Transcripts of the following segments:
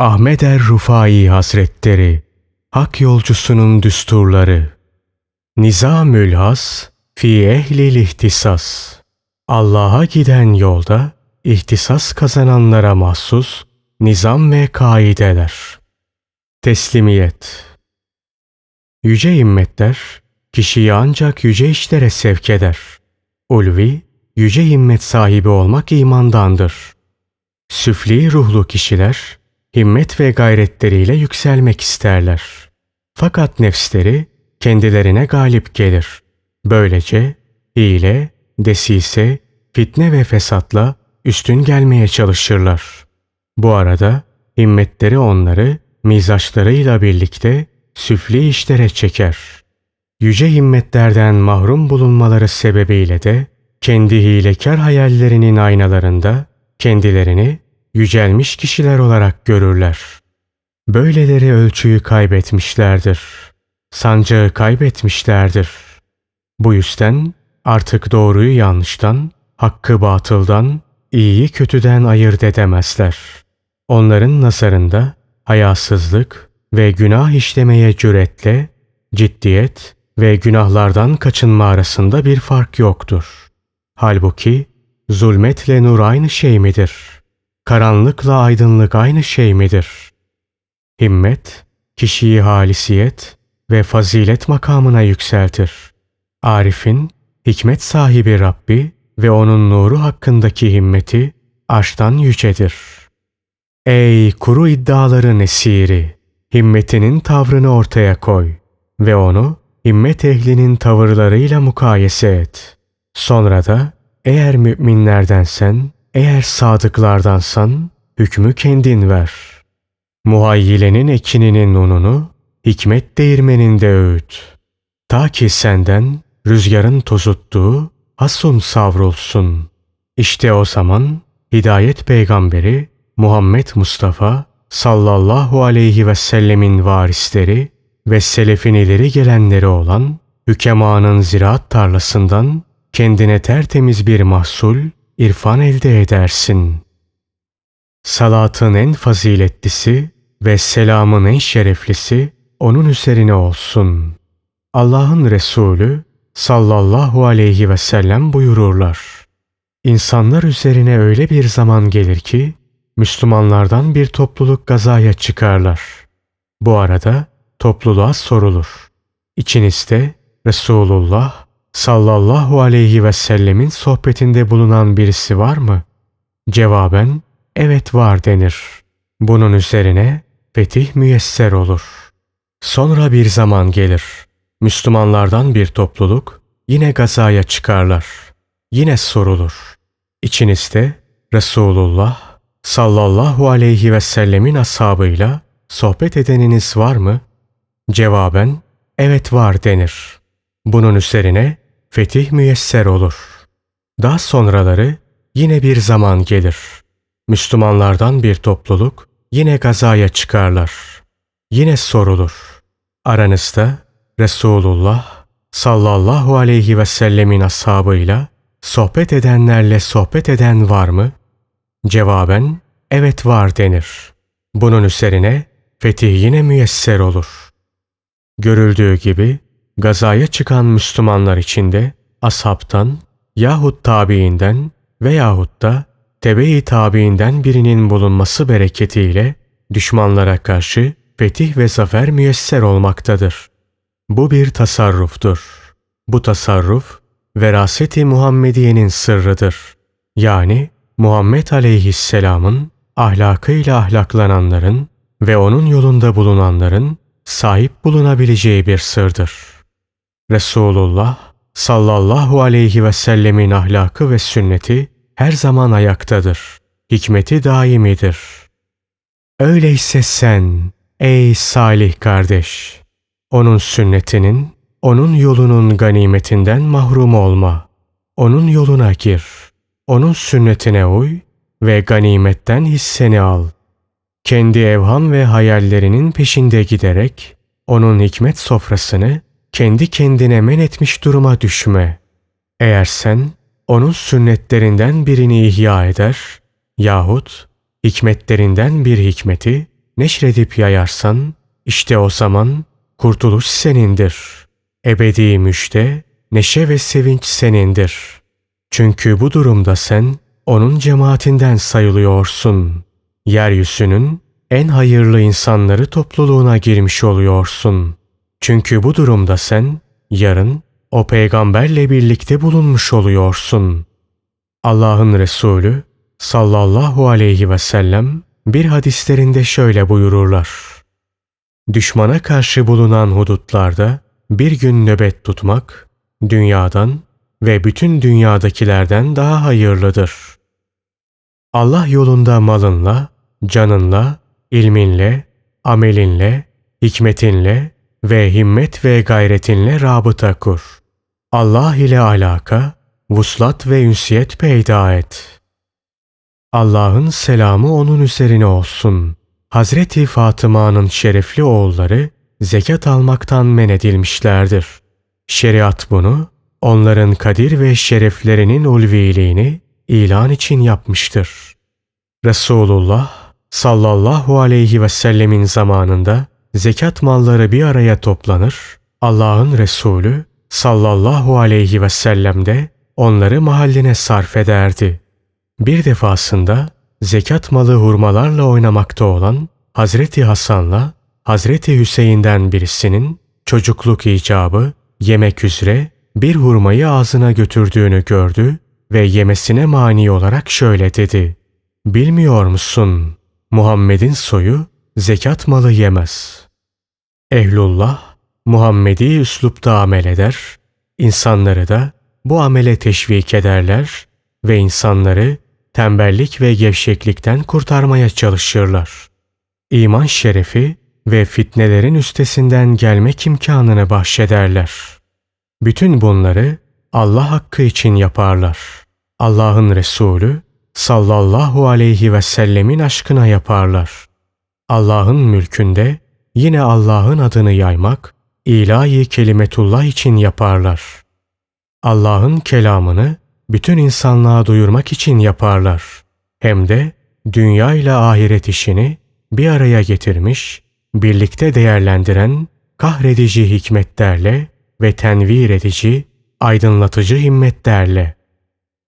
Ahmet er Rufai Hazretleri Hak yolcusunun düsturları Nizamül Has fi ehlil ihtisas Allah'a giden yolda ihtisas kazananlara mahsus nizam ve kaideler. Teslimiyet Yüce himmetler kişiyi ancak yüce işlere sevk eder. Ulvi, yüce himmet sahibi olmak imandandır. Süfli ruhlu kişiler himmet ve gayretleriyle yükselmek isterler. Fakat nefsleri kendilerine galip gelir. Böylece hile, desise, fitne ve fesatla üstün gelmeye çalışırlar. Bu arada himmetleri onları mizaçlarıyla birlikte süfli işlere çeker. Yüce himmetlerden mahrum bulunmaları sebebiyle de kendi hilekar hayallerinin aynalarında kendilerini yücelmiş kişiler olarak görürler. Böyleleri ölçüyü kaybetmişlerdir. Sancağı kaybetmişlerdir. Bu yüzden artık doğruyu yanlıştan, hakkı batıldan, iyiyi kötüden ayırt edemezler. Onların nazarında hayasızlık ve günah işlemeye cüretle, ciddiyet ve günahlardan kaçınma arasında bir fark yoktur. Halbuki zulmetle nur aynı şey midir? Karanlıkla aydınlık aynı şey midir? Himmet, kişiyi halisiyet ve fazilet makamına yükseltir. Arif'in, hikmet sahibi Rabbi ve onun nuru hakkındaki himmeti arştan yücedir. Ey kuru iddiaların esiri! Himmetinin tavrını ortaya koy ve onu himmet ehlinin tavırlarıyla mukayese et. Sonra da eğer müminlerdensen, eğer sadıklardansan hükmü kendin ver. Muhayyilenin ekininin ununu hikmet değirmeninde öğüt. Ta ki senden rüzgarın tozuttuğu hasun savrulsun. İşte o zaman hidayet peygamberi Muhammed Mustafa sallallahu aleyhi ve sellemin varisleri ve selefin ileri gelenleri olan hükemanın ziraat tarlasından kendine tertemiz bir mahsul, irfan elde edersin. Salatın en faziletlisi ve selamın en şereflisi onun üzerine olsun. Allah'ın Resulü sallallahu aleyhi ve sellem buyururlar. İnsanlar üzerine öyle bir zaman gelir ki Müslümanlardan bir topluluk gazaya çıkarlar. Bu arada topluluğa sorulur. İçinizde Resulullah sallallahu aleyhi ve sellemin sohbetinde bulunan birisi var mı? Cevaben evet var denir. Bunun üzerine fetih müyesser olur. Sonra bir zaman gelir. Müslümanlardan bir topluluk yine gazaya çıkarlar. Yine sorulur. İçinizde Resulullah sallallahu aleyhi ve sellemin ashabıyla sohbet edeniniz var mı? Cevaben evet var denir. Bunun üzerine fetih müyesser olur. Daha sonraları yine bir zaman gelir. Müslümanlardan bir topluluk yine gazaya çıkarlar. Yine sorulur. Aranızda Resulullah sallallahu aleyhi ve sellemin ashabıyla sohbet edenlerle sohbet eden var mı? Cevaben evet var denir. Bunun üzerine fetih yine müyesser olur. Görüldüğü gibi gazaya çıkan Müslümanlar içinde ashabtan yahut tabiinden veyahut da tebe-i tabiinden birinin bulunması bereketiyle düşmanlara karşı fetih ve zafer müyesser olmaktadır. Bu bir tasarruftur. Bu tasarruf veraseti Muhammediye'nin sırrıdır. Yani Muhammed Aleyhisselam'ın ahlakıyla ahlaklananların ve onun yolunda bulunanların sahip bulunabileceği bir sırdır. Resulullah sallallahu aleyhi ve sellemin ahlakı ve sünneti her zaman ayaktadır. Hikmeti daimidir. Öyleyse sen ey salih kardeş, onun sünnetinin, onun yolunun ganimetinden mahrum olma. Onun yoluna gir.'' Onun sünnetine uy ve ganimetten hisseni al. Kendi evham ve hayallerinin peşinde giderek onun hikmet sofrasını kendi kendine men etmiş duruma düşme. Eğer sen onun sünnetlerinden birini ihya eder yahut hikmetlerinden bir hikmeti neşredip yayarsan, işte o zaman kurtuluş senindir. Ebedi müjde, neşe ve sevinç senindir. Çünkü bu durumda sen onun cemaatinden sayılıyorsun. Yeryüzünün en hayırlı insanları topluluğuna girmiş oluyorsun. Çünkü bu durumda sen yarın o peygamberle birlikte bulunmuş oluyorsun. Allah'ın Resulü sallallahu aleyhi ve sellem bir hadislerinde şöyle buyururlar. Düşmana karşı bulunan hudutlarda bir gün nöbet tutmak dünyadan ve bütün dünyadakilerden daha hayırlıdır. Allah yolunda malınla, canınla, ilminle, amelinle, hikmetinle ve himmet ve gayretinle rabıta kur. Allah ile alaka, vuslat ve ünsiyet peyda et. Allah'ın selamı onun üzerine olsun. Hazreti Fatıma'nın şerefli oğulları zekat almaktan men edilmişlerdir. Şeriat bunu onların kadir ve şereflerinin ulviliğini ilan için yapmıştır. Resulullah sallallahu aleyhi ve sellemin zamanında zekat malları bir araya toplanır, Allah'ın Resulü sallallahu aleyhi ve sellem de onları mahalline sarf ederdi. Bir defasında zekat malı hurmalarla oynamakta olan Hazreti Hasan'la Hazreti Hüseyin'den birisinin çocukluk icabı yemek üzere bir hurmayı ağzına götürdüğünü gördü ve yemesine mani olarak şöyle dedi. Bilmiyor musun? Muhammed'in soyu zekat malı yemez. Ehlullah Muhammedi üslupta amel eder, insanları da bu amele teşvik ederler ve insanları tembellik ve gevşeklikten kurtarmaya çalışırlar. İman şerefi ve fitnelerin üstesinden gelmek imkanını bahşederler. Bütün bunları Allah hakkı için yaparlar. Allah'ın Resulü sallallahu aleyhi ve sellemin aşkına yaparlar. Allah'ın mülkünde yine Allah'ın adını yaymak, ilahi kelimetullah için yaparlar. Allah'ın kelamını bütün insanlığa duyurmak için yaparlar. Hem de dünya ile ahiret işini bir araya getirmiş, birlikte değerlendiren kahredici hikmetlerle ve tenvir edici, aydınlatıcı himmetlerle.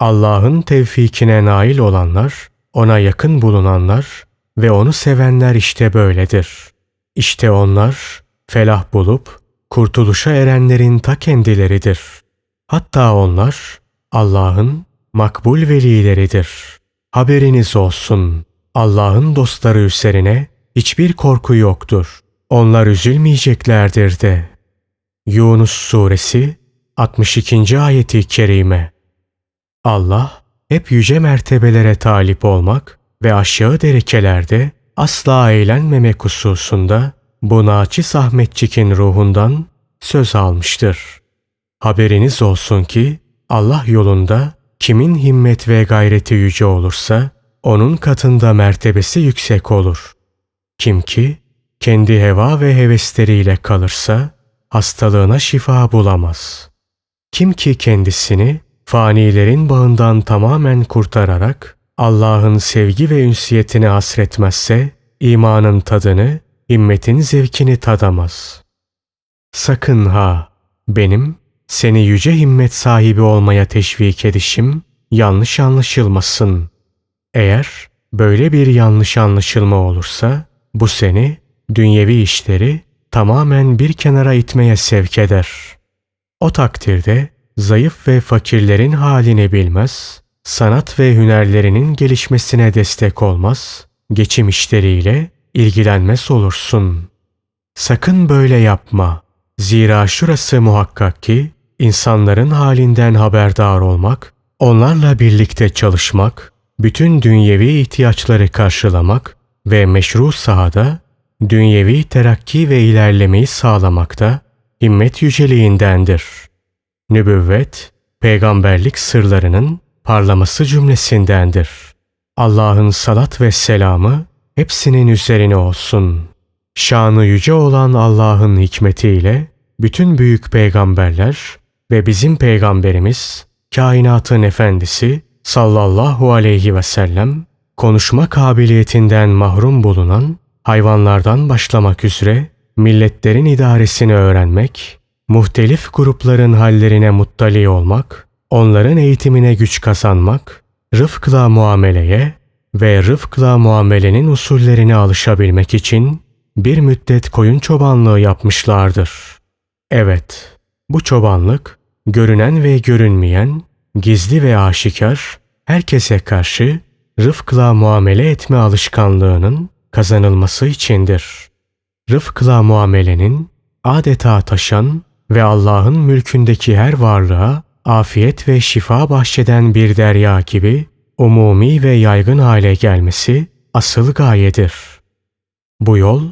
Allah'ın tevfikine nail olanlar, ona yakın bulunanlar ve onu sevenler işte böyledir. İşte onlar felah bulup kurtuluşa erenlerin ta kendileridir. Hatta onlar Allah'ın makbul velileridir. Haberiniz olsun. Allah'ın dostları üzerine hiçbir korku yoktur. Onlar üzülmeyeceklerdir de. Yunus Suresi 62. ayeti kerime. Allah hep yüce mertebelere talip olmak ve aşağı derekelerde asla eğlenmemek hususunda bu naçiz Ahmetçik'in ruhundan söz almıştır. Haberiniz olsun ki Allah yolunda kimin himmet ve gayreti yüce olursa onun katında mertebesi yüksek olur. Kim ki kendi heva ve hevesleriyle kalırsa hastalığına şifa bulamaz. Kim ki kendisini fanilerin bağından tamamen kurtararak Allah'ın sevgi ve ünsiyetine hasretmezse imanın tadını, himmetin zevkini tadamaz. Sakın ha benim seni yüce himmet sahibi olmaya teşvik edişim yanlış anlaşılmasın. Eğer böyle bir yanlış anlaşılma olursa bu seni dünyevi işleri tamamen bir kenara itmeye sevk eder. O takdirde zayıf ve fakirlerin halini bilmez, sanat ve hünerlerinin gelişmesine destek olmaz, geçim işleriyle ilgilenmez olursun. Sakın böyle yapma. Zira şurası muhakkak ki insanların halinden haberdar olmak, onlarla birlikte çalışmak, bütün dünyevi ihtiyaçları karşılamak ve meşru sahada dünyevi terakki ve ilerlemeyi sağlamakta himmet yüceliğindendir. Nübüvvet, peygamberlik sırlarının parlaması cümlesindendir. Allah'ın salat ve selamı hepsinin üzerine olsun. Şanı yüce olan Allah'ın hikmetiyle bütün büyük peygamberler ve bizim peygamberimiz, kainatın efendisi sallallahu aleyhi ve sellem konuşma kabiliyetinden mahrum bulunan hayvanlardan başlamak üzere milletlerin idaresini öğrenmek, muhtelif grupların hallerine muttali olmak, onların eğitimine güç kazanmak, rıfkla muameleye ve rıfkla muamelenin usullerine alışabilmek için bir müddet koyun çobanlığı yapmışlardır. Evet, bu çobanlık görünen ve görünmeyen, gizli ve aşikar, herkese karşı rıfkla muamele etme alışkanlığının kazanılması içindir. Rıfkla muamelenin adeta taşan ve Allah'ın mülkündeki her varlığa afiyet ve şifa bahşeden bir derya gibi umumi ve yaygın hale gelmesi asıl gayedir. Bu yol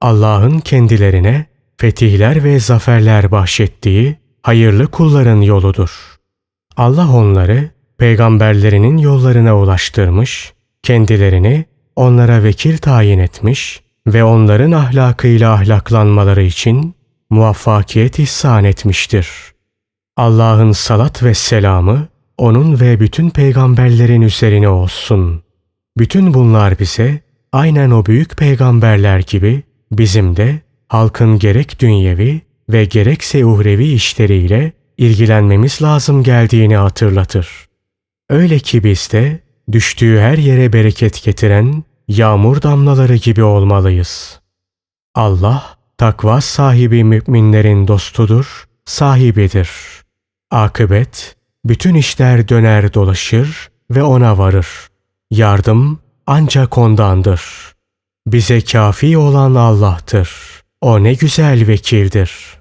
Allah'ın kendilerine fetihler ve zaferler bahşettiği hayırlı kulların yoludur. Allah onları peygamberlerinin yollarına ulaştırmış, kendilerini onlara vekil tayin etmiş ve onların ahlakıyla ahlaklanmaları için muvaffakiyet ihsan etmiştir. Allah'ın salat ve selamı onun ve bütün peygamberlerin üzerine olsun. Bütün bunlar bize aynen o büyük peygamberler gibi bizim de halkın gerek dünyevi ve gerekse uhrevi işleriyle ilgilenmemiz lazım geldiğini hatırlatır. Öyle ki biz de düştüğü her yere bereket getiren yağmur damlaları gibi olmalıyız. Allah takva sahibi müminlerin dostudur, sahibidir. Akıbet, bütün işler döner dolaşır ve ona varır. Yardım ancak ondandır. Bize kafi olan Allah'tır. O ne güzel vekildir.''